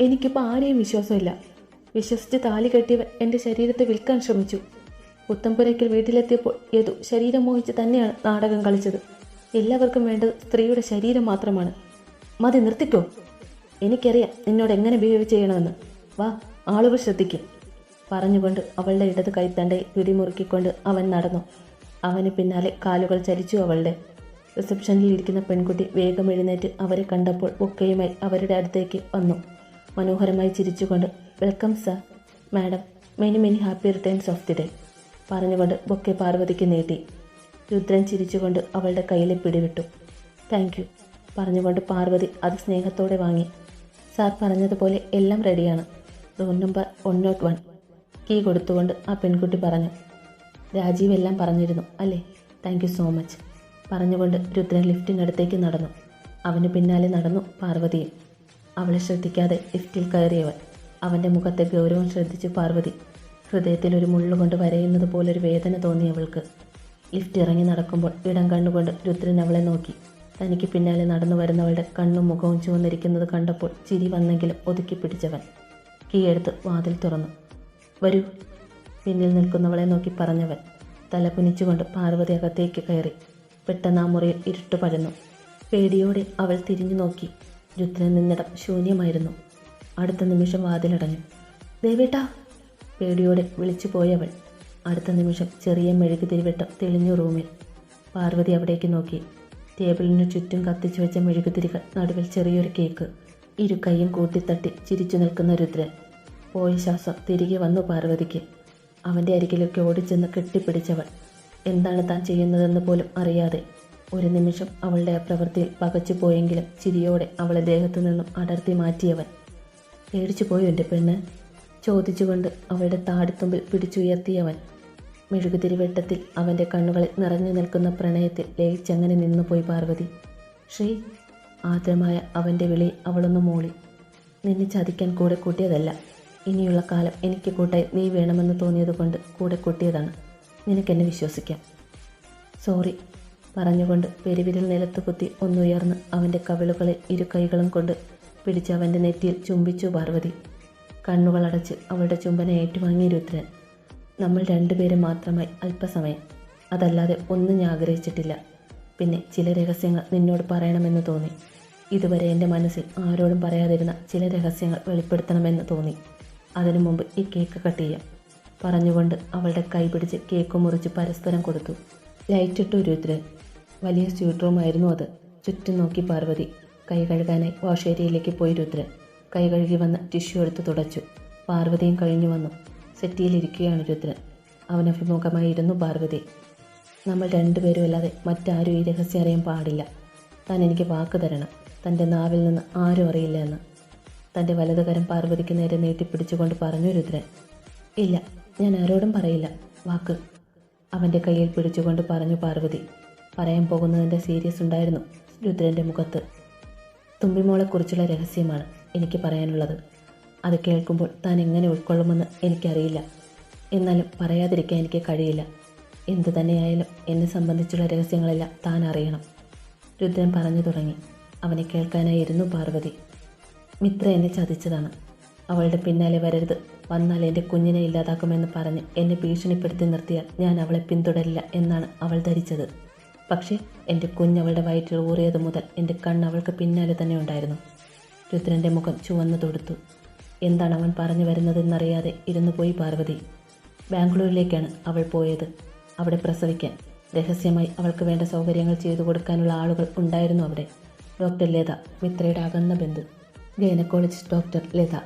എനിക്കിപ്പോൾ ആരെയും വിശ്വാസമില്ല. വിശ്വസിച്ച് താലി കെട്ടിയവൻ എന്റെ ശരീരത്തെ വിൽക്കാൻ ശ്രമിച്ചു. പുത്തമ്പുരയ്ക്കൽ വീട്ടിലെത്തിയപ്പോൾ യദു ശരീരം മോഹിച്ച് തന്നെയാണ് നാടകം കളിച്ചത്. എല്ലാവർക്കും വേണ്ടത് സ്ത്രീയുടെ ശരീരം മാത്രമാണ്. മതി നിർത്തിക്കോ. എനിക്കറിയാം നിന്നോട് എങ്ങനെ ബിഹേവ് ചെയ്യണമെന്ന്. വാ ആളുകൾ ശ്രദ്ധിക്കും. പറഞ്ഞുകൊണ്ട് അവളുടെ ഇടത് കൈത്തണ്ടയിൽ പിടിമുറുക്കിക്കൊണ്ട് അവൻ നടന്നു. അവന് പിന്നാലെ കാലുകൾ ചലിച്ചു അവളുടെ. റിസപ്ഷനിൽ ഇരിക്കുന്ന പെൺകുട്ടി വേഗം എഴുന്നേറ്റ് അവരെ കണ്ടപ്പോൾ ഒക്കെയുമായി അവരുടെ അടുത്തേക്ക് വന്നു. മനോഹരമായി ചിരിച്ചുകൊണ്ട് welcome sir. Madam many many happy returns of the day. പറഞ്ഞുകൊണ്ട് ബൊക്കെ പാർവതിക്ക് നീട്ടി. രുദ്രൻ ചിരിച്ചുകൊണ്ട് അവളുടെ കയ്യിലെ പിടിവിട്ടു. താങ്ക് യു പറഞ്ഞുകൊണ്ട് പാർവതി അത് സ്നേഹത്തോടെ വാങ്ങി. സാർ പറഞ്ഞതുപോലെ എല്ലാം റെഡിയാണ്. Room number one nought one. Key കൊടുത്തുകൊണ്ട് ആ പെൺകുട്ടി പറഞ്ഞു. രാജീവ് എല്ലാം പറഞ്ഞിരുന്നു അല്ലേ? താങ്ക് യു സോ മച്ച് പറഞ്ഞുകൊണ്ട് രുദ്രൻ ലിഫ്റ്റിനടുത്തേക്ക് നടന്നു. അവന് പിന്നാലെ നടന്നു പാർവതിയും. അവളെ ശ്രദ്ധിക്കാതെ ലിഫ്റ്റിൽ കയറിയവൻ. അവന്റെ മുഖത്തെ ഗൗരവം ശ്രദ്ധിച്ച് പാർവതി ഹൃദയത്തിൽ ഒരു മുള്ളുകൊണ്ട് വരയുന്നത് പോലൊരു വേദന തോന്നി അവൾക്ക്. ലിഫ്റ്റ് ഇറങ്ങി നടക്കുമ്പോൾ ഇടം കണ്ണുകൊണ്ട് രുദ്രൻ അവളെ നോക്കി. തനിക്ക് പിന്നാലെ നടന്നു വരുന്നവളുടെ കണ്ണും മുഖവും ചുവന്നിരിക്കുന്നത് കണ്ടപ്പോൾ ചിരി വന്നെങ്കിലും ഒതുക്കി പിടിച്ചവൻ കീയെടുത്ത് വാതിൽ തുറന്നു. വരൂ പിന്നിൽ നിൽക്കുന്നവളെ നോക്കി പറഞ്ഞവൻ തല കുനിച്ചുകൊണ്ട് പാർവതി അകത്തേക്ക് കയറി. പെട്ടെന്ന് ആ മുറിയിൽ ഇരുട്ട് പഴന്നു പേടിയോടെ അവൾ തിരിഞ്ഞു നോക്കി. രുദ്രൻ നിന്നിടം ശൂന്യമായിരുന്നു. അടുത്ത നിമിഷം വാതിലടഞ്ഞു. ദേവേട്ടാ പേടിയോടെ വിളിച്ചു പോയവൾ. അടുത്ത നിമിഷം ചെറിയ മെഴുകു തിരിവിട്ട തെളിഞ്ഞു റൂമിൽ. പാർവതി അവിടേക്ക് നോക്കി. ടേബിളിനു ചുറ്റും കത്തിച്ചു വെച്ച മെഴുകുതിരികൾ നടുവിൽ ചെറിയൊരു കേക്ക്. ഇരു കൈയും കൂട്ടിത്തട്ടി ചിരിച്ചു നിൽക്കുന്ന രുദ്രൻ. പോയ ശ്വാസം തിരികെ വന്നു പാർവതിക്ക്. അവന്റെ അരികിലേക്ക് ഓടിച്ചെന്ന് കെട്ടിപ്പിടിച്ചവൾ. എന്താണ് താൻ ചെയ്യുന്നതെന്ന് പോലും അറിയാതെ ഒരു നിമിഷം അവളുടെ പ്രവൃത്തിയിൽ പകച്ചു പോയെങ്കിലും ചിരിയോടെ അവളെ ദേഹത്തു നിന്നും അടർത്തി മാറ്റിയവൻ. പേടിച്ചു പോയോ എന്റെ പെണ്ണ്? ചോദിച്ചുകൊണ്ട് അവളുടെ താടിത്തുമ്പിൽ പിടിച്ചുയർത്തിയവൻ. മെഴുകുതിരിവെട്ടത്തിൽ അവന്റെ കണ്ണുകളിൽ നിറഞ്ഞു നിൽക്കുന്ന പ്രണയത്തിൽ ലയിച്ചങ്ങനെ നിന്നുപോയി പാർവതി. ശ്രീ ആദ്യമായ അവന്റെ വിളി അവളൊന്ന് മൂളി. നിന്നെ ചതിക്കാൻ കൂടെ കൂട്ടിയതല്ല. ഇനിയുള്ള കാലം എനിക്ക് കൂട്ടായി നീ വേണമെന്ന് തോന്നിയതുകൊണ്ട് കൂടെ കൂട്ടിയതാണ്. നിനക്കെന്നെ വിശ്വസിക്കാം. സോറി പറഞ്ഞുകൊണ്ട് പെരുവിരൽ നിലത്ത് കുത്തി ഒന്നുയർന്ന് അവന്റെ കവിളുകളിൽ ഇരു കൈകളും കൊണ്ട് പിടിച്ച് അവന്റെ നെറ്റിയിൽ ചുംബിച്ചു പാർവതി. കണ്ണുകളടച്ച് അവളുടെ ചുംബന ഏറ്റുവാങ്ങി രുദ്രൻ. നമ്മൾ രണ്ടുപേരും മാത്രമായി അല്പസമയം. അതല്ലാതെ ഒന്നും ഞാൻ ആഗ്രഹിച്ചിട്ടില്ല. പിന്നെ ചില രഹസ്യങ്ങൾ നിന്നോട് പറയണമെന്ന് തോന്നി. ഇതുവരെ എന്റെ മനസ്സിൽ ആരോടും പറയാതിരുന്ന ചില രഹസ്യങ്ങൾ വെളിപ്പെടുത്തണമെന്ന് തോന്നി. അതിനു മുമ്പ് ഈ കേക്ക് കട്ട് ചെയ്യാം. പറഞ്ഞുകൊണ്ട് അവളുടെ കൈ പിടിച്ച് കേക്ക് മുറിച്ച് പരസ്പരം കൊടുത്തു. ലൈറ്റിട്ടു രുദ്രൻ. വലിയ സ്യൂട്ട് റൂം ആയിരുന്നു അത്. ചുറ്റും നോക്കി പാർവതി. കൈ കഴുകാനായി വാഷ് ഏരിയയിലേക്ക് പോയി രുദ്രൻ. കൈ കഴുകി വന്ന് ടിഷ്യൂ എടുത്ത് തുടച്ചു. പാർവതിയും കഴിഞ്ഞു വന്നു. സെറ്റിയിലിരിക്കുകയാണ് രുദ്രൻ. അവനഭിമുഖമായിരുന്നു പാർവതി. നമ്മൾ രണ്ടുപേരും അല്ലാതെ മറ്റാരും ഈ രഹസ്യം അറിയാൻ പാടില്ല. താൻ എനിക്ക് വാക്ക് തരണം. തന്റെ നാവിൽ നിന്ന് ആരും അറിയില്ല എന്ന്. തന്റെ വലതുകരം പാർവതിക്ക് നേരെ നീട്ടിപ്പിടിച്ചുകൊണ്ട് പറഞ്ഞു രുദ്രൻ. ഇല്ല ഞാൻ ആരോടും പറയില്ല. വാക്ക്. അവന്റെ കയ്യിൽ പിടിച്ചുകൊണ്ട് പറഞ്ഞു പാർവതി. പറയാൻ പോകുന്നതിന്റെ സീരിയസ് ഉണ്ടായിരുന്നു രുദ്രന്റെ മുഖത്ത്. തുമ്പിമോളെക്കുറിച്ചുള്ള രഹസ്യമാണ് എനിക്ക് പറയാനുള്ളത്. അത് കേൾക്കുമ്പോൾ താൻ എങ്ങനെ ഉൾക്കൊള്ളുമെന്ന് എനിക്കറിയില്ല. എന്നാലും പറയാതിരിക്കാൻ എനിക്ക് കഴിയില്ല. എന്തു തന്നെയായാലും എന്നെ സംബന്ധിച്ചുള്ള രഹസ്യങ്ങളെല്ലാം താൻ അറിയണം. രുദ്രൻ പറഞ്ഞു തുടങ്ങി. അവനെ കേൾക്കാനായിരുന്നു പാർവതി. മിത്ര എന്നെ ചതിച്ചതാണ്. അവളുടെ പിന്നാലെ വരരുത്. വന്നാൽ എന്റെ കുഞ്ഞിനെ ഇല്ലാതാക്കുമെന്ന് പറഞ്ഞ് എന്നെ ഭീഷണിപ്പെടുത്തി നിർത്തിയാൽ ഞാൻ അവളെ പിന്തുടരില്ല എന്നാണ് അവൾ ധരിച്ചത്. പക്ഷേ എന്റെ കുഞ്ഞവളുടെ വയറ്റിൽ ഊറിയത് മുതൽ എന്റെ കണ്ണ് അവൾക്ക് പിന്നാലെ തന്നെ ഉണ്ടായിരുന്നു. രുദ്രന്റെ മുഖം ചുവന്നു തൊടുത്തു. എന്താണ് അവൻ പറഞ്ഞു വരുന്നതെന്നറിയാതെ ഇരുന്നു പോയി പാർവതി. ബാംഗ്ലൂരിലേക്കാണ് അവൾ പോയത്. അവിടെ പ്രസവിക്കാൻ. രഹസ്യമായി അവൾക്ക് വേണ്ട സൗകര്യങ്ങൾ ചെയ്തു കൊടുക്കാനുള്ള ആളുകൾ ഉണ്ടായിരുന്നു അവിടെ. ഡോക്ടർ ലത മിത്രയുടെ അകന്ന ബന്ധു. Gynaecologist doctor Latha.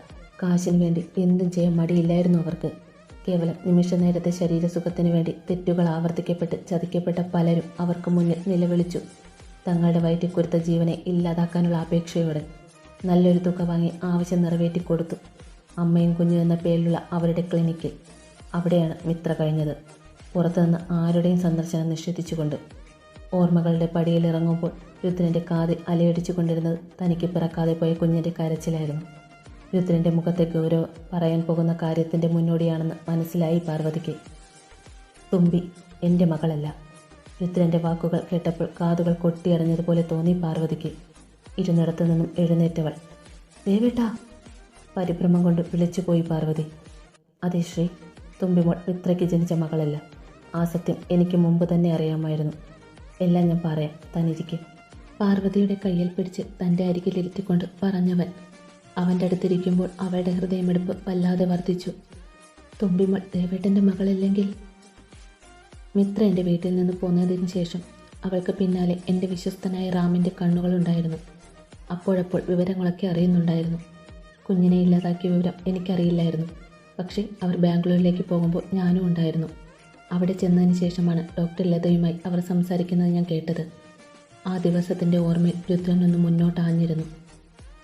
കാശിന് വേണ്ടി എന്തും ചെയ്യാൻ മടിയില്ലായിരുന്നു അവർക്ക്. കേവലം നിമിഷ നേരത്തെ ശരീരസുഖത്തിന് വേണ്ടി തെറ്റുകൾ ആവർത്തിക്കപ്പെട്ട് ചതിക്കപ്പെട്ട പലരും അവർക്ക് മുന്നിൽ നിലവിളിച്ചു. തങ്ങളുടെ വയറ്റിക്കുരുത്ത ജീവനെ ഇല്ലാതാക്കാനുള്ള അപേക്ഷയോടെ നല്ലൊരു തുക വാങ്ങി ആവശ്യം നിറവേറ്റി കൊടുത്തു അമ്മയും കുഞ്ഞു എന്ന പേരിലുള്ള അവരുടെ ക്ലിനിക്കിൽ. അവിടെയാണ് മിത്ര കഴിഞ്ഞത്. പുറത്തുനിന്ന് ആരുടെയും സന്ദർശനം നിഷേധിച്ചുകൊണ്ട്. ഓർമ്മകളുടെ പടിയിലിറങ്ങുമ്പോൾ രുദ്രന്റെ കാതിൽ അലയടിച്ചു കൊണ്ടിരുന്നത് തനിക്ക് പിറക്കാതെ പോയ കുഞ്ഞിന്റെ കരച്ചിലായിരുന്നു. രുദ്രന്റെ മുഖത്തെ ഗൗരവ് പറയാൻ പോകുന്ന കാര്യത്തിന്റെ മുന്നോടിയാണെന്ന് മനസ്സിലായി പാർവതിക്ക്. തുമ്പി എന്റെ മകളല്ല. രുദ്രന്റെ വാക്കുകൾ കേട്ടപ്പോൾ കാതുകൾ കൊട്ടിയറിഞ്ഞതുപോലെ തോന്നി പാർവതിക്ക്. ഇരുന്നിടത്തു നിന്നും എഴുന്നേറ്റവൾ. ദേവേട്ടാ പരിഭ്രമം കൊണ്ട് വിളിച്ചുപോയി പാർവതി. അതെ ശ്രീ തുമ്പിമോൾ ഇത്രയ്ക്ക് ജനിച്ച മകളല്ല. ആ സത്യം എനിക്ക് മുമ്പ് തന്നെ അറിയാമായിരുന്നു. എല്ലാം ഞാൻ പറയാം തന്നിരിക്കെ പാർവതിയുടെ കയ്യിൽ പിടിച്ച് തന്റെ അരികിലിരുത്തിക്കൊണ്ട് പറഞ്ഞവൻ അവന്റെ അടുത്തിരിക്കുമ്പോൾ അവളുടെ ഹൃദയമെടുപ്പ് വല്ലാതെ വർദ്ധിച്ചു. തുമ്പിമൾ ദേവേട്ടന്റെ മകളല്ലെങ്കിൽ? മിത്ര എന്റെ വീട്ടിൽ നിന്ന് പോന്നതിന് ശേഷം അവൾക്ക് പിന്നാലെ എന്റെ വിശ്വസ്തനായ റാമിന്റെ കണ്ണുകളുണ്ടായിരുന്നു അപ്പോഴപ്പോൾ വിവരങ്ങളൊക്കെ അറിയുന്നുണ്ടായിരുന്നു. കുഞ്ഞിനെ ഇല്ലാതാക്കിയ വിവരം എനിക്കറിയില്ലായിരുന്നു. പക്ഷേ അവർ ബാംഗ്ലൂരിലേക്ക് പോകുമ്പോൾ ഞാനും ഉണ്ടായിരുന്നു. അവിടെ ചെന്നതിന് ശേഷമാണ് ഡോക്ടർ ലതയുമായി അവർ സംസാരിക്കുന്നത് ഞാൻ കേട്ടത്. ആ ദിവസത്തിന്റെ ഓർമ്മയിൽ രുദ്രൻ ഒന്ന് മുന്നോട്ട് ആഞ്ഞിരുന്നു.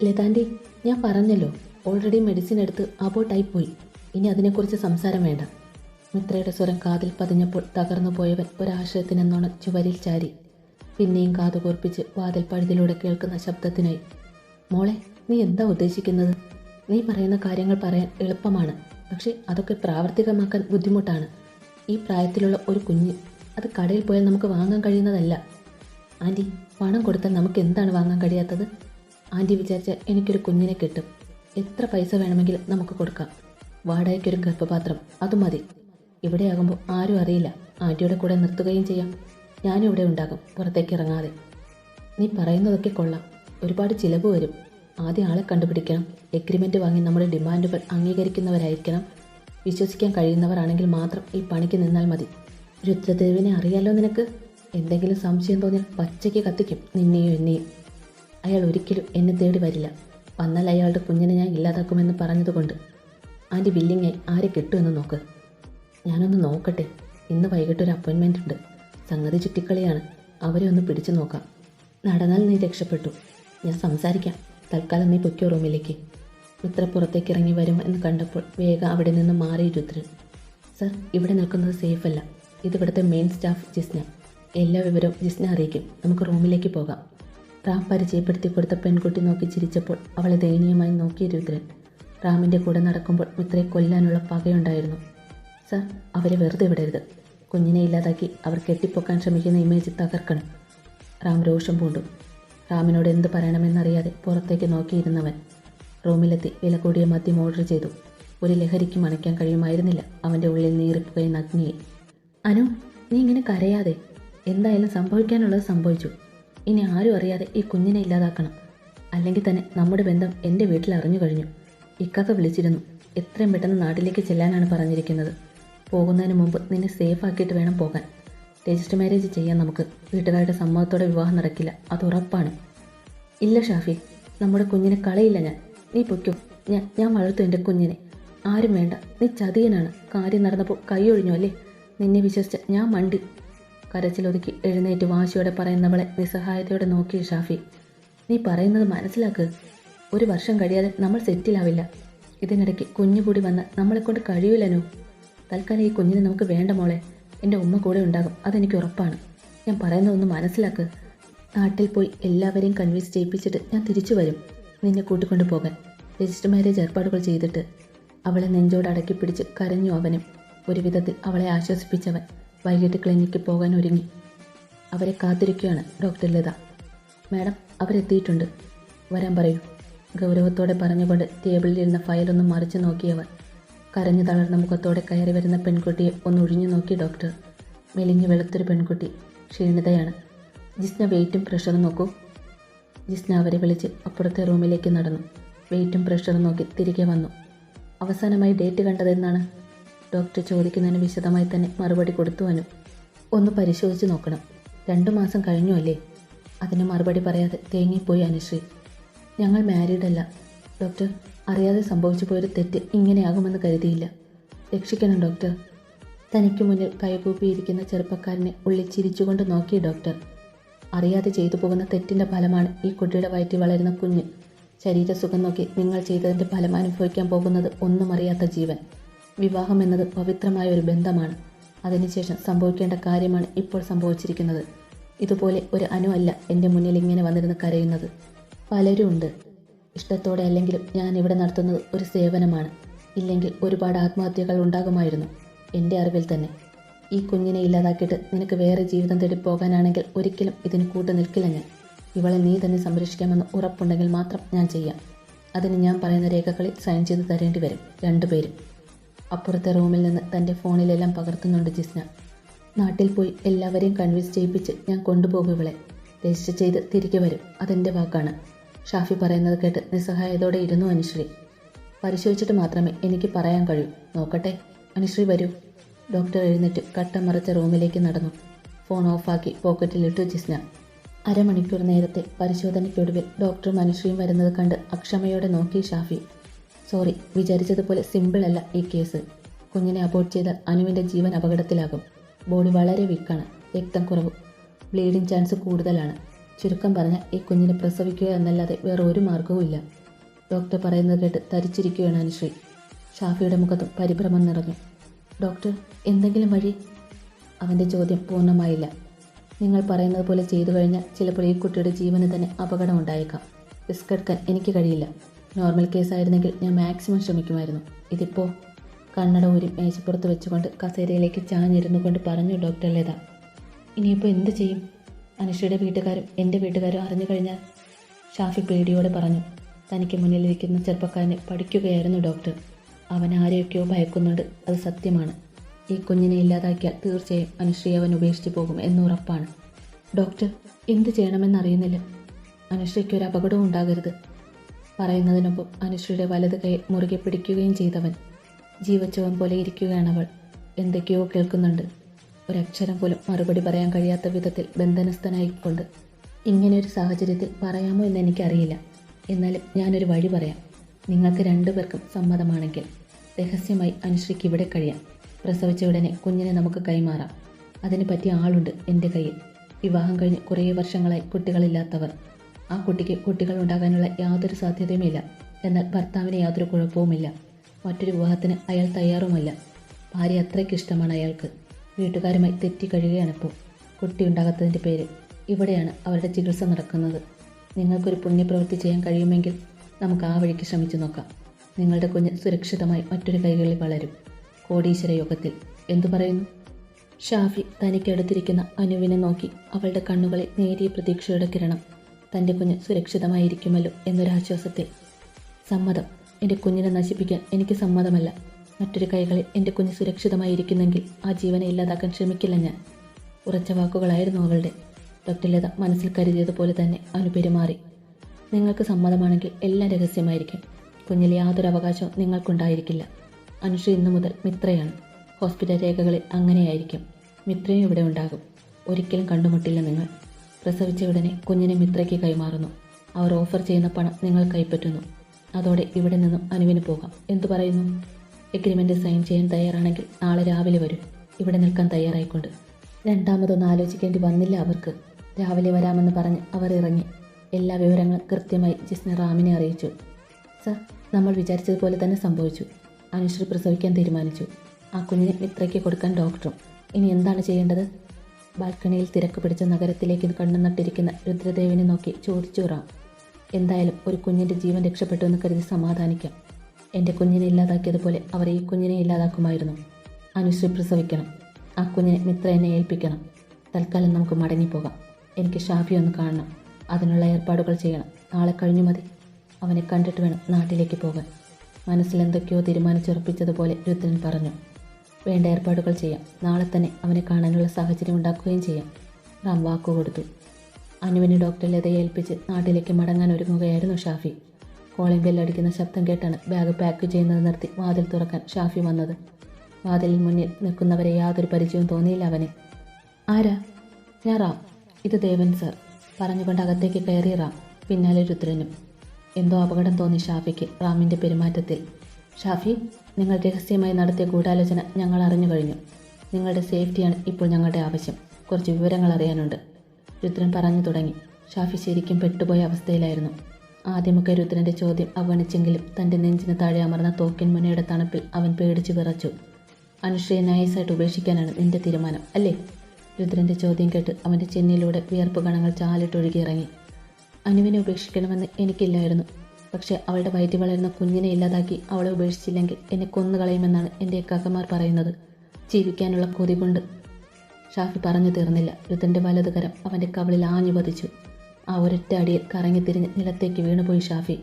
ലതാന്റി ഞാൻ പറഞ്ഞല്ലോ ഓൾറെഡി മെഡിസിൻ എടുത്ത് അബോട്ടായി പോയി. ഇനി അതിനെക്കുറിച്ച് സംസാരം വേണ്ട. മിത്രയുടെ സ്വരം കാതിൽ പതിഞ്ഞപ്പോൾ തകർന്നു പോയവൻ ഒരാശയത്തിനെന്നോണം ചുവരിൽ ചാരി. പിന്നെയും കാതു കോർപ്പിച്ച് വാതിൽ പഴുതിലൂടെ കേൾക്കുന്ന ശബ്ദത്തിനായി മോളെ നീ എന്താ ഉദ്ദേശിക്കുന്നത്? നീ പറയുന്ന കാര്യങ്ങൾ പറയാൻ എളുപ്പമാണ്. പക്ഷേ അതൊക്കെ പ്രാവർത്തികമാക്കാൻ ബുദ്ധിമുട്ടാണ്. ഈ പ്രായത്തിലുള്ള ഒരു കുഞ്ഞ് അത് കടയിൽ പോയാൽ നമുക്ക് വാങ്ങാൻ കഴിയുന്നതല്ല. ആന്റി പണം കൊടുത്താൽ നമുക്ക് എന്താണ് വാങ്ങാൻ കഴിയാത്തത്? ആന്റി വിചാരിച്ച എനിക്കൊരു കുഞ്ഞിനെ കിട്ടും. എത്ര പൈസ വേണമെങ്കിലും നമുക്ക് കൊടുക്കാം. വാടകയ്ക്കൊരു ഗർഭപാത്രം അത് മതി. ഇവിടെയാകുമ്പോൾ ആരും അറിയില്ല. ആന്റിയുടെ കൂടെ നിർത്തുകയും ചെയ്യാം. ഞാനും ഇവിടെ ഉണ്ടാകും പുറത്തേക്ക് ഇറങ്ങാതെ. നീ പറയുന്നതൊക്കെ കൊള്ളാം. ഒരുപാട് ചിലവ് വരും. ആദ്യം ആളെ കണ്ടുപിടിക്കണം. എഗ്രിമെന്റ് വാങ്ങി നമ്മുടെ ഡിമാൻഡുകൾ അംഗീകരിക്കുന്നവരായിരിക്കണം. വിശ്വസിക്കാൻ കഴിയുന്നവരാണെങ്കിൽ മാത്രം ഈ പണിക്ക് നിന്നാൽ മതി. രുദ്രദേവിനെ അറിയാലോ നിനക്ക്? എന്തെങ്കിലും സംശയം തോന്നിയാൽ പച്ചയ്ക്ക് കത്തിക്കും. നിന്നെയും എന്നെയും. അയാൾ ഒരിക്കലും എന്നെ തേടി വരില്ല. വന്നാൽ അയാളുടെ കുഞ്ഞിനെ ഞാൻ ഇല്ലാതാക്കുമെന്ന് പറഞ്ഞതുകൊണ്ട്. ആന്റി വില്ലിങ്ങായി ആരെ കിട്ടുമെന്ന് നോക്ക്. ഞാനൊന്ന് നോക്കട്ടെ. ഇന്ന് വൈകിട്ട് ഒരു അപ്പോയിൻമെന്റ് ഉണ്ട്. സംഗതി ചുറ്റിക്കളിയാണ്. അവരെ ഒന്ന് പിടിച്ചു നോക്കാം. നടന്നാൽ നീ രക്ഷപ്പെട്ടു. ഞാൻ സംസാരിക്കാം. തൽക്കാലം നീ പൊക്കിയോ റൂമിലേക്ക്. മിത്ര പുറത്തേക്ക് ഇറങ്ങി വരും എന്ന് കണ്ടപ്പോൾ വേഗം അവിടെ നിന്ന് മാറി രുദ്രൻ. സർ ഇവിടെ നിൽക്കുന്നത് സേഫ് അല്ല ഇത് മെയിൻ സ്റ്റാഫ് ജിസ്ന. എല്ലാ വിവരവും ജിസ്ന അറിയിക്കും. നമുക്ക് റൂമിലേക്ക് പോകാം. റാം പരിചയപ്പെടുത്തി കൊടുത്ത പെൺകുട്ടി നോക്കി ചിരിച്ചപ്പോൾ അവളെ ദയനീയമായി നോക്കിയ രുദ്രൻ. റാമിന്റെ കൂടെ നടക്കുമ്പോൾ മിത്രയെ കൊല്ലാനുള്ള പകയുണ്ടായിരുന്നു. സർ അവരെ വെറുതെ വിടരുത്. കുഞ്ഞിനെ ഇല്ലാതാക്കി അവർ കെട്ടിപ്പൊക്കാൻ ശ്രമിക്കുന്ന ഇമേജ് തകർക്കണം. റാം രോഷം പൂണ്ടു. റാമിനോട് എന്ത് പറയണമെന്നറിയാതെ പുറത്തേക്ക് നോക്കിയിരുന്നവൻ. റൂമിലെത്തി വില കൂടിയ മദ്യം ഓർഡർ ചെയ്തു. ഒരു ലഹരിക്ക് മണയ്ക്കാൻ കഴിയുമായിരുന്നില്ല അവന്റെ ഉള്ളിൽ നീറിപ്പുകയും അഗ്നിയെ. അനു നീ ഇങ്ങനെ കരയാതെ. എന്തായാലും സംഭവിക്കാനുള്ളത് സംഭവിച്ചു. ഇനി ആരും അറിയാതെ ഈ കുഞ്ഞിനെ ഇല്ലാതാക്കണം. അല്ലെങ്കിൽ തന്നെ നമ്മുടെ ബന്ധം എന്റെ വീട്ടിൽ അറിഞ്ഞു കഴിഞ്ഞു. ഇക്കാക്ക വിളിച്ചിരുന്നു. എത്രയും പെട്ടെന്ന് നാട്ടിലേക്ക് ചെല്ലാനാണ് പറഞ്ഞിരിക്കുന്നത്. പോകുന്നതിന് മുമ്പ് നിന്നെ സേഫ് ആക്കിയിട്ട് വേണം പോകാൻ. രജിസ്റ്റർ മാരേജ് ചെയ്യാൻ നമുക്ക്. വീട്ടുകാരുടെ സമ്മതത്തോടെ വിവാഹം നടക്കില്ല. അത് ഉറപ്പാണ്. ഇല്ല ഷാഫി നമ്മുടെ കുഞ്ഞിനെ കളയില്ല ഞാൻ. നീ പൊയ്ക്കോ. ഞാൻ ഞാൻ വളർത്തു എന്റെ കുഞ്ഞിനെ. ആരും വേണ്ട. നീ ചതിയനാണ്. കാര്യം നടന്നപ്പോൾ കൈ ഒഴിഞ്ഞു അല്ലേ? നിന്നെ വിശ്വസിച്ച ഞാൻ മണ്ടി. കരച്ചിലൊതുക്കി എഴുന്നേറ്റ് വാശിയോടെ പറയുന്നവളെ നിസ്സഹായതയോടെ നോക്കി ഷാഫി. നീ പറയുന്നത് മനസ്സിലാക്ക്. ഒരു വർഷം കഴിയാതെ നമ്മൾ സെറ്റിലാവില്ല. ഇതിനിടയ്ക്ക് കുഞ്ഞു കൂടി വന്ന് നമ്മളെ കൊണ്ട് കഴിയൂലനു തൽക്കാലം ഈ കുഞ്ഞിനെ നമുക്ക് വേണ്ട മോളെ. എന്റെ ഉമ്മ കൂടെ ഉണ്ടാകും. അതെനിക്ക് ഉറപ്പാണ്. ഞാൻ പറയുന്നതൊന്ന് മനസ്സിലാക്ക്. നാട്ടിൽ പോയി എല്ലാവരെയും കൺവിൻസ് ചെയ്യിപ്പിച്ചിട്ട് ഞാൻ തിരിച്ചു വരും. നിന്നെ കൂട്ടിക്കൊണ്ടു പോകാൻ. രജിസ്റ്റർ മാരേജ് ഏർപ്പാടുകൾ ചെയ്തിട്ട് അവളെ നെഞ്ചോട് അടക്കിപ്പിടിച്ച് കരഞ്ഞു അവനും. ഒരു വിധത്തിൽ അവളെ ആശ്വസിപ്പിച്ചവൻ വൈകിട്ട് ക്ലിനിക്കിൽ പോകാൻ ഒരുങ്ങി. അവരെ കാത്തിരിക്കുകയാണ് ഡോക്ടർ ലത. മാഡം അവരെത്തിയിട്ടുണ്ട്. വരാൻ പറയൂ. ഗൗരവത്തോടെ പറഞ്ഞുകൊണ്ട് ടേബിളിലിരുന്ന ഫയലൊന്ന് മറിച്ചു നോക്കിയവർ കരഞ്ഞു തളർന്ന മുഖത്തോടെ കയറി വരുന്ന പെൺകുട്ടിയെ ഒന്ന് ഒഴിഞ്ഞു നോക്കി ഡോക്ടർ. മെലിഞ്ഞു വെളുത്തൊരു പെൺകുട്ടി. ക്ഷീണിതയാണ്. ജിസ്ന വെയിറ്റും പ്രഷറും നോക്കൂ. ജിസ്ന അവരെ വിളിച്ച് അപ്പുറത്തെ റൂമിലേക്ക് നടന്നു. വെയിറ്റും പ്രഷറും നോക്കി തിരികെ വന്നു. അവസാനമായി ഡേറ്റ് കണ്ടതെന്നാണ്? ഡോക്ടർ ചോദിക്കുന്നതിന് വിശദമായി തന്നെ മറുപടി കൊടുത്തു അനു. ഒന്ന് പരിശോധിച്ച് നോക്കണം. രണ്ടു മാസം കഴിഞ്ഞു അല്ലേ? അതിന് മറുപടി പറയാതെ തേങ്ങിപ്പോയി അനുശ്രീ. ഞങ്ങൾ മാരീഡ് അല്ല. ഡോക്ടർ അറിയാതെ സംഭവിച്ചു പോയൊരു തെറ്റ് ഇങ്ങനെയാകുമെന്ന് കരുതിയില്ല. രക്ഷിക്കണം ഡോക്ടർ. തനിക്ക് മുന്നിൽ കൈകൂപ്പിയിരിക്കുന്ന ചെറുപ്പക്കാരനെ ഉള്ളിൽ ചിരിച്ചുകൊണ്ട് നോക്കി ഡോക്ടർ. അറിയാതെ ചെയ്തു പോകുന്ന തെറ്റിന്റെ ഫലമാണ് ഈ കുട്ടിയുടെ വയറ്റിൽ വളരുന്ന കുഞ്ഞ്. ശരീരസുഖം നോക്കി നിങ്ങൾ ചെയ്തതിന്റെ ഫലം അനുഭവിക്കാൻ പോകുന്നത് ഒന്നും അറിയാത്ത ജീവൻ. വിവാഹം എന്നത് പവിത്രമായ ഒരു ബന്ധമാണ്. അതിനുശേഷം സംഭവിക്കേണ്ട കാര്യമാണ് ഇപ്പോൾ സംഭവിച്ചിരിക്കുന്നത്. ഇതുപോലെ ഒരു അനു അല്ല എന്റെ മുന്നിൽ ഇങ്ങനെ വന്നിരുന്ന് കരയുന്നത്. പലരും ഉണ്ട് ഇഷ്ടത്തോടെ അല്ലെങ്കിലും ഞാൻ ഇവിടെ നടത്തുന്നത് ഒരു സേവനമാണ്. ഇല്ലെങ്കിൽ ഒരുപാട് ആത്മഹത്യകൾ ഉണ്ടാകുമായിരുന്നു. എന്റെ അറിവിൽ തന്നെ. ഈ കുഞ്ഞിനെ ഇല്ലാതാക്കിയിട്ട് നിനക്ക് വേറെ ജീവിതം തേടി പോകാനാണെങ്കിൽ ഒരിക്കലും ഇതിന് കൂട്ടു നിൽക്കില്ല ഞാൻ. ഇവളെ നീ തന്നെ സംരക്ഷിക്കാമെന്ന് ഉറപ്പുണ്ടെങ്കിൽ മാത്രം ഞാൻ ചെയ്യാം. അതിന് ഞാൻ പറയുന്ന രേഖകളിൽ സൈൻ ചെയ്ത് തരേണ്ടി വരും. രണ്ടുപേരും. അപ്പുറത്തെ റൂമിൽ നിന്ന് തന്റെ ഫോണിലെല്ലാം പകർത്തുന്നുണ്ട് ജിസ്ന. നാട്ടിൽ പോയി എല്ലാവരെയും കൺവിൻസ് ചെയ്യിപ്പിച്ച് ഞാൻ കൊണ്ടുപോകും ഇവളെ. രജിസ്റ്റർ ചെയ്ത് തിരികെ വരും. അതെന്റെ വാക്കാണ്. ഷാഫി പറയുന്നത് കേട്ട് നിസ്സഹായതോടെ ഇരുന്നു അനുശ്രീ. പരിശോധിച്ചിട്ട് മാത്രമേ എനിക്ക് പറയാൻ കഴിയൂ. നോക്കട്ടെ. അനുശ്രീ വരൂ. ഡോക്ടർ എഴുന്നേറ്റ് കട്ടം മറച്ച റൂമിലേക്ക് നടന്നു. ഫോൺ ഓഫാക്കി പോക്കറ്റിലിട്ടു ജിസ്ന. അരമണിക്കൂർ നേരത്തെ പരിശോധനയ്ക്കൊടുവിൽ ഡോക്ടറും അനുശ്രീയും വരുന്നത് കണ്ട് അക്ഷമയോടെ നോക്കി ഷാഫി. സോറി വിചാരിച്ചതുപോലെ സിമ്പിൾ അല്ല ഈ കേസ്. കുഞ്ഞിനെ അബോർട്ട് ചെയ്താൽ അനുവിന്റെ ജീവൻ അപകടത്തിലാകും. ബോഡി വളരെ വീക്കാണ് രക്തം കുറവ് ബ്ലീഡിംഗ് ചാൻസ് കൂടുതലാണ്. ചുരുക്കം പറഞ്ഞാൽ ഈ കുഞ്ഞിനെ പ്രസവിക്കുക എന്നല്ലാതെ വേറെ ഒരു മാർഗവും ഇല്ല. ഡോക്ടർ പറയുന്നത് കേട്ട് തരിച്ചിരിക്കുകയാണ് അനുശ്രീ. ഷാഫിയുടെ മുഖത്തും പരിഭ്രമം നിറഞ്ഞു. ഡോക്ടർ എന്തെങ്കിലും വഴി? അവന്റെ ചോദ്യം പൂർണമായില്ല. നിങ്ങൾ പറയുന്നത് പോലെ ചെയ്തു കഴിഞ്ഞാൽ ചിലപ്പോൾ ഈ കുട്ടിയുടെ ജീവന് തന്നെ അപകടം ഉണ്ടായേക്കാം. റിസ്ക് എടുക്കാൻ എനിക്ക് കഴിയില്ല. നോർമൽ കേസായിരുന്നെങ്കിൽ ഞാൻ മാക്സിമം ശ്രമിക്കുമായിരുന്നു. ഇതിപ്പോൾ കണ്ണട ഊരി മേശപ്പുറത്ത് വെച്ചുകൊണ്ട് കസേരയിലേക്ക് ചാഞ്ഞിരുന്നു കൊണ്ട് പറഞ്ഞു ഡോക്ടർ ലത ഇനിയിപ്പോൾ എന്ത് ചെയ്യും? അനുഷയുടെ വീട്ടുകാരും എന്റെ വീട്ടുകാരും അറിഞ്ഞു കഴിഞ്ഞാൽ ഷാഫി പേടിയോടെ പറഞ്ഞു തനിക്ക് മുന്നിലിരിക്കുന്ന ചെറുപ്പക്കാരനെ പഠിക്കുകയായിരുന്നു ഡോക്ടർ. അവൻ ആരെയൊക്കെയോ ഭയക്കുന്നുണ്ട് അത് സത്യമാണ്. ഈ കുഞ്ഞിനെ ഇല്ലാതാക്കിയാൽ തീർച്ചയായും അനുശ്രീ അവൻ ഉപേക്ഷിച്ചു പോകും എന്നുറപ്പാണ് ഡോക്ടർ എന്ത് ചെയ്യണമെന്നറിയുന്നില്ല അനുശ്രീക്ക് ഒരു അപകടവും ഉണ്ടാകരുത്. പറയുന്നതിനൊപ്പം അനുശ്രീയുടെ വലത് കൈ മുറുകെ പിടിക്കുകയും ചെയ്തവൻ ജീവച്ചവൻ പോലെ ഇരിക്കുകയാണ് അവൾ എന്തൊക്കെയോ കേൾക്കുന്നുണ്ട്. ഒരക്ഷരം പോലും മറുപടി പറയാൻ കഴിയാത്ത വിധത്തിൽ ബന്ധനസ്ഥനായിക്കൊണ്ട് ഇങ്ങനെയൊരു സാഹചര്യത്തിൽ പറയാമോ എന്ന് എനിക്കറിയില്ല. എന്നാലും ഞാനൊരു വഴി പറയാം. നിങ്ങൾക്ക് രണ്ടുപേർക്കും സമ്മതമാണെങ്കിൽ രഹസ്യമായി അനുശ്രീക്ക് ഇവിടെ കഴിയാം. പ്രസവിച്ച ഉടനെ കുഞ്ഞിനെ നമുക്ക് കൈമാറാം. അതിന് പറ്റിയ ആളുണ്ട് എന്റെ കയ്യിൽ. വിവാഹം കഴിഞ്ഞ് കുറേ വർഷങ്ങളായി കുട്ടികളില്ലാത്തവർ. ആ കുട്ടിക്ക് കുട്ടികൾ ഉണ്ടാകാനുള്ള യാതൊരു സാധ്യതയുമില്ല. എന്നാൽ ഭർത്താവിന് യാതൊരു കുഴപ്പവുമില്ല. മറ്റൊരു വിവാഹത്തിന് അയാൾ തയ്യാറുമല്ല. ഭാര്യ അത്രയ്ക്ക് ഇഷ്ടമാണ് അയാൾക്ക്. വീട്ടുകാരുമായി തെറ്റിക്കഴിയുകയാണിപ്പോൾ കുട്ടി ഉണ്ടാകാത്തതിന്റെ പേര്. ഇവിടെയാണ് അവരുടെ ചികിത്സ നടക്കുന്നത്. നിങ്ങൾക്കൊരു പുണ്യപ്രവൃത്തി ചെയ്യാൻ കഴിയുമെങ്കിൽ നമുക്ക് ആ വഴിക്ക് ശ്രമിച്ചു നോക്കാം. നിങ്ങളുടെ കുഞ്ഞ് സുരക്ഷിതമായി മറ്റൊരു കൈകളിൽ വളരും. കോടീശ്വര യോഗത്തിൽ. എന്തു പറയുന്നു? ഷാഫി തനിക്കടുത്തിരിക്കുന്ന അനുവിനെ നോക്കി അവളുടെ കണ്ണുകളിൽ നേരിയ പ്രതീക്ഷയുടെ കിരണം. തന്റെ കുഞ്ഞ് സുരക്ഷിതമായിരിക്കുമല്ലോ എന്നൊരാശ്വാസത്തിൽ. സമ്മതം. എന്റെ കുഞ്ഞിനെ നശിപ്പിക്കാൻ എനിക്ക് സമ്മതമല്ല. മറ്റൊരു കൈകളിൽ എന്റെ കുഞ്ഞ് സുരക്ഷിതമായിരിക്കുന്നെങ്കിൽ ആ ജീവനെ ഇല്ലാതാക്കാൻ ശ്രമിക്കില്ല ഞാൻ. ഉറച്ച വാക്കുകളായിരുന്നു അവളുടെ. ഡോക്ടർ ലത മനസ്സിൽ കരുതിയതുപോലെ തന്നെ അവന് പെരുമാറി. നിങ്ങൾക്ക് സമ്മതമാണെങ്കിൽ എല്ലാം രഹസ്യമായിരിക്കും. കുഞ്ഞിൽ യാതൊരു അവകാശവും നിങ്ങൾക്കുണ്ടായിരിക്കില്ല. അനുഷ ഇന്നു മുതൽ മിത്രയാണ്. ഹോസ്പിറ്റൽ രേഖകളിൽ അങ്ങനെയായിരിക്കും. മിത്രയും ഇവിടെ ഉണ്ടാകും. ഒരിക്കലും കണ്ടുമുട്ടില്ല നിങ്ങൾ. പ്രസവിച്ച ഉടനെ കുഞ്ഞിനെ മിത്രയ്ക്ക് കൈമാറുന്നു. അവർ ഓഫർ ചെയ്യുന്ന പണം നിങ്ങൾ കൈപ്പറ്റുന്നു. അതോടെ ഇവിടെ നിന്നും അനുവിന് പോകാം. എന്തു പറയുന്നു? എഗ്രിമെന്റ് സൈൻ ചെയ്യാൻ തയ്യാറാണെങ്കിൽ നാളെ രാവിലെ വരും. ഇവിടെ നിൽക്കാൻ തയ്യാറായിക്കൊണ്ട്. രണ്ടാമതൊന്നും ആലോചിക്കേണ്ടി വന്നില്ല അവർക്ക്. രാവിലെ വരാമെന്ന് പറഞ്ഞ് അവർ ഇറങ്ങി. എല്ലാ വിവരങ്ങളും കൃത്യമായി ജിസ്ന റാമിനെ അറിയിച്ചു. സർ നമ്മൾ വിചാരിച്ചതുപോലെ തന്നെ സംഭവിച്ചു. അനുശ്രീ പ്രസവിക്കാൻ തീരുമാനിച്ചു. ആ കുഞ്ഞിനെ മിത്രയ്ക്ക് കൊടുക്കാൻ ഡോക്ടറും. ഇനി എന്താണ് ചെയ്യേണ്ടത്? ബാൽക്കണിയിൽ തിരക്ക് പിടിച്ച നഗരത്തിലേക്ക് കണ്ണു നട്ടിരിക്കുന്ന രുദ്രദേവിനെ നോക്കി ചോദിച്ചു റാം. എന്തായാലും ഒരു കുഞ്ഞിന്റെ ജീവൻ രക്ഷപ്പെട്ടു എന്ന് കരുതി സമാധാനിക്കാം. എന്റെ കുഞ്ഞിനെ ഇല്ലാതാക്കിയതുപോലെ അവർ ഈ കുഞ്ഞിനെ ഇല്ലാതാക്കുമായിരുന്നു. അനുശ്രീ പ്രസവിക്കണം. ആ കുഞ്ഞിനെ മിത്ര എന്നെ ഏൽപ്പിക്കണം. തൽക്കാലം നമുക്ക് മടങ്ങിപ്പോകാം. എനിക്ക് ഷാഫി ഒന്ന് കാണണം. അതിനുള്ള ഏർപ്പാടുകൾ ചെയ്യണം. നാളെ കഴിഞ്ഞു മതി. അവനെ കണ്ടിട്ട് വേണം നാട്ടിലേക്ക് പോകാൻ. മനസ്സിലെന്തൊക്കെയോ തീരുമാനിച്ചുറപ്പിച്ചതുപോലെ രുദ്രൻ പറഞ്ഞു. വേണ്ട ഏർപ്പാടുകൾ ചെയ്യാം. നാളെ തന്നെ അവനെ കാണാനുള്ള സാഹചര്യം ഉണ്ടാക്കുകയും ചെയ്യാം. റാം വാക്കു കൊടുത്തു. അനുവിനെ ഡോക്ടർ ലതയെ ഏൽപ്പിച്ച് നാട്ടിലേക്ക് മടങ്ങാൻ ഒരുങ്ങുകയായിരുന്നു ഷാഫി. കോളിംഗ് ബെല്ലടിക്കുന്ന ശബ്ദം കേട്ടാണ് ബാഗ് പാക്ക് ചെയ്യുന്നത് നിർത്തി വാതിൽ തുറക്കാൻ ഷാഫി വന്നത്. വാതിലിന് മുന്നിൽ നിൽക്കുന്നവരെ യാതൊരു പരിചയവും തോന്നിയില്ല അവന്. ആരാ? ഞാൻ റാം. ഇത് ദേവൻ സർ. പറഞ്ഞുകൊണ്ട് അകത്തേക്ക് കയറി റാം. പിന്നാലെ രുദ്രനും. എന്തോ അപകടം തോന്നി ഷാഫിക്ക് റാമിന്റെ പെരുമാറ്റത്തിൽ. ഷാഫി നിങ്ങൾ രഹസ്യമായി നടത്തിയ ഗൂഢാലോചന ഞങ്ങൾ അറിഞ്ഞു കഴിഞ്ഞു. നിങ്ങളുടെ സേഫ്റ്റിയാണ് ഇപ്പോൾ ഞങ്ങളുടെ ആവശ്യം. കുറച്ച് വിവരങ്ങൾ അറിയാനുണ്ട്. രുദ്രൻ പറഞ്ഞു തുടങ്ങി. ഷാഫി ശരിക്കും പെട്ടുപോയ അവസ്ഥയിലായിരുന്നു. ആദ്യമൊക്കെ രുദ്രന്റെ ചോദ്യം അവഗണിച്ചെങ്കിലും തന്റെ നെഞ്ചിന് താഴെ അമർന്ന തോക്കിൻ മുനയുടെ തണുപ്പിൽ അവൻ പേടിച്ചു വിറച്ചു. അനുശ്രീയെ നൈസായിട്ട് ഉപേക്ഷിക്കാനാണ് നിന്റെ തീരുമാനം അല്ലേ? രുദ്രന്റെ ചോദ്യം കേട്ട് അവന്റെ ചെന്നിലൂടെ വിയർപ്പ് കണങ്ങൾ ചാലിട്ടൊഴുകിയിറങ്ങി അനുവിനെ ഉപേക്ഷിക്കണമെന്ന് എനിക്കില്ലായിരുന്നു. പക്ഷേ അവളുടെ വയറ്റിൽ വളരുന്ന കുഞ്ഞിനെ ഇല്ലാതാക്കി അവളെ ഉപേക്ഷിച്ചില്ലെങ്കിൽ എന്നെ കൊന്നുകളയുമെന്നാണ് എന്റെ അക്കാക്കന്മാർ പറയുന്നത്. ജീവിക്കാനുള്ള കൊതി കൊണ്ട്. ഷാഫി പറഞ്ഞു തീർന്നില്ല. രുദ്രന്റെ വലതുകരം അവന്റെ കവളിൽ ആഞ്ഞു പതിച്ചു. ആ ഒരൊറ്റ അടിയിൽ കറങ്ങിത്തിരിഞ്ഞ് നിലത്തേക്ക് വീണുപോയി ഷാഫി.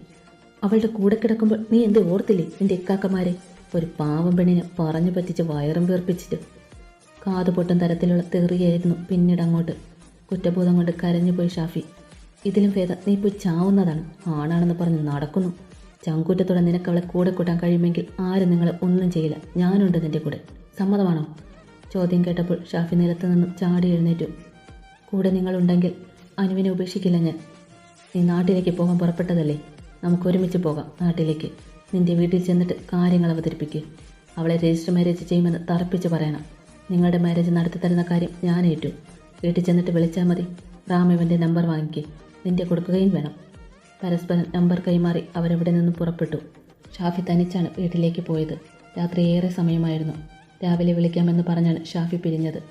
അവളുടെ കൂടെ കിടക്കുമ്പോൾ നീ എന്ത് ഓർത്തില്ലേ എന്റെ ഇക്കാക്കമാരെ ഒരു പാവം പെണ്ണിനെ പറഞ്ഞു പറ്റിച്ച് വയറും വീർപ്പിച്ചിട്ട്. കാതുപൊട്ടും തരത്തിലുള്ള തെറിയായിരുന്നു പിന്നീട് അങ്ങോട്ട്. കുറ്റബോധം കൊണ്ട് കരഞ്ഞുപോയി ഷാഫി. ഇതിലും ഭേദം. നീ പോയി ചാവുന്നതാണ്. ആണാണെന്ന് പറഞ്ഞ് നടക്കുന്നു. ചങ്കൂറ്റത്തോടെ നിനക്ക് അവളെ കൂടെ കൂട്ടാൻ കഴിയുമെങ്കിൽ ആരും നിങ്ങളെ ഒന്നും ചെയ്യില്ല. ഞാനുണ്ട് നിന്റെ കൂടെ. സമ്മതമാണോ? ചോദ്യം കേട്ടപ്പോൾ ഷാഫി നിലത്ത് നിന്നും ചാടി എഴുന്നേറ്റു. കൂടെ നിങ്ങളുണ്ടെങ്കിൽ അനുവിനെ ഉപേക്ഷിക്കില്ല ഞാൻ. നീ നാട്ടിലേക്ക് പോകാൻ പുറപ്പെട്ടതല്ലേ? നമുക്ക് ഒരുമിച്ച് പോകാം നാട്ടിലേക്ക്. നിന്റെ വീട്ടിൽ ചെന്നിട്ട് കാര്യങ്ങൾ അവതരിപ്പിക്കുക അവളെ രജിസ്റ്റർ മാരേജ് ചെയ്യുമെന്ന് തറപ്പിച്ച് പറയണം. നിങ്ങളുടെ മാരേജ് നടത്തി തരുന്ന കാര്യം ഞാൻ വീട്ടിൽ ചെന്നിട്ട് വിളിച്ചാൽ മതി. റാമിവന്റെ നമ്പർ വാങ്ങിക്കുക നിന്റെ കൊടുക്കുകയും വേണം. പരസ്പരം നമ്പർ കൈമാറി അവരവിടെ നിന്ന് പുറപ്പെട്ടു. ഷാഫി തനിച്ചാണ് വീട്ടിലേക്ക് പോയത്. രാത്രി ഏറെ സമയമായിരുന്നു. രാവിലെ വിളിക്കാമെന്ന് പറഞ്ഞാണ് ഷാഫി പിരിഞ്ഞത്.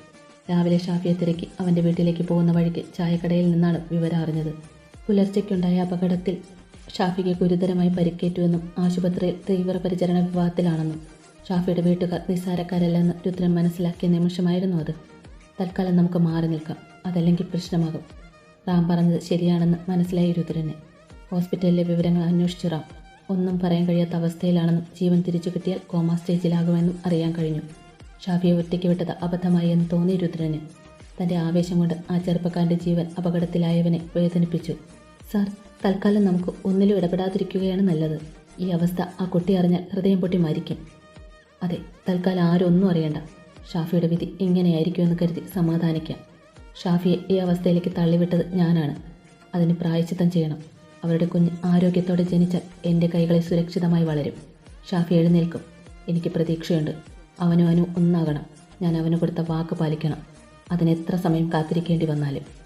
രാവിലെ ഷാഫിയെ തിരക്കി അവന്റെ വീട്ടിലേക്ക് പോകുന്ന വഴിക്ക് ചായക്കടയിൽ നിന്നാണ് വിവരം അറിഞ്ഞത്. പുലർച്ചയ്ക്കുണ്ടായ അപകടത്തിൽ ഷാഫിക്ക് ഗുരുതരമായി പരിക്കേറ്റുവെന്നും ആശുപത്രിയിൽ തീവ്രപരിചരണ വിഭാഗത്തിലാണെന്നും ഷാഫിയുടെ വീട്ടുകാർ നിസ്സാരക്കാരല്ലെന്ന് രുദ്രൻ മനസ്സിലാക്കിയ നിമിഷമായിരുന്നു അത്. തൽക്കാലം നമുക്ക് മാറി നിൽക്കാം. അതല്ലെങ്കിൽ പ്രശ്നമാകും. റാം പറഞ്ഞത് ശരിയാണെന്ന് മനസ്സിലായി രുദ്രന്. ഹോസ്പിറ്റലിലെ വിവരങ്ങൾ അന്വേഷിച്ചു റാം. ഒന്നും പറയാൻ കഴിയാത്ത അവസ്ഥയിലാണെന്നും ജീവൻ തിരിച്ചു കിട്ടിയാൽ കോമ സ്റ്റേജിലാകുമെന്നും അറിയാൻ കഴിഞ്ഞു. ഷാഫിയെ ഒറ്റയ്ക്ക് വിട്ടത് അബദ്ധമായി എന്ന് തോന്നി രുദ്രന്. തന്റെ ആവേശം കൊണ്ട് ആ ചെറുപ്പക്കാരന്റെ ജീവൻ അപകടത്തിലായവനെ വേദനിപ്പിച്ചു. സാർ തൽക്കാലം നമുക്ക് ഒന്നിലും ഇടപെടാതിരിക്കുകയാണ് നല്ലത്. ഈ അവസ്ഥ ആ കുട്ടി അറിഞ്ഞാൽ ഹൃദയം പൊട്ടി മരിക്കും. അതെ തൽക്കാലം ആരും ഒന്നും അറിയണ്ട. ഷാഫിയുടെ വിധി ഇങ്ങനെയായിരിക്കുമെന്ന് കരുതി സമാധാനിക്കാം. ഷാഫിയെ ഈ അവസ്ഥയിലേക്ക് തള്ളിവിട്ടത് ഞാനാണ്. അതിന് പ്രായച്ചിത്തം ചെയ്യണം. അവരുടെ കുഞ്ഞ് ആരോഗ്യത്തോടെ ജനിച്ചാൽ എന്റെ കൈകളെ സുരക്ഷിതമായി വളരും. ഷാഫി എഴുന്നേൽക്കും. എനിക്ക് പ്രതീക്ഷയുണ്ട്. അവനും അവനും ഒന്നാകണം. ഞാൻ അവന് കൊടുത്ത വാക്ക് പാലിക്കണം. അതിനെത്ര സമയം കാത്തിരിക്കേണ്ടി വന്നാലും.